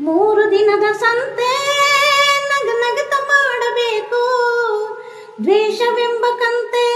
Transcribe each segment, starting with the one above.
ಮೂರು ದಿನದ ಸಂತೆ ನಗ ನಗತ ಮಾಡಬೇಕು. ದ್ವೇಷವೆಂಬ ಕಂತೆ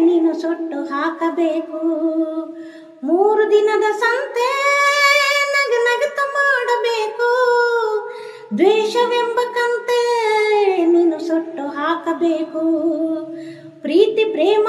ನೀನು ಸೊಟ್ಟು ಹಾಕಬೇಕು. ಮೂರು ದಿನದ ಸಂತೆ ನಗ ನಗತ ಮಾಡಬೇಕು. ದ್ವೇಷವೆಂಬ ಕಂತೆ ನೀನು ಸೊಟ್ಟು ಹಾಕಬೇಕು. ಪ್ರೀತಿ, ಪ್ರೇಮ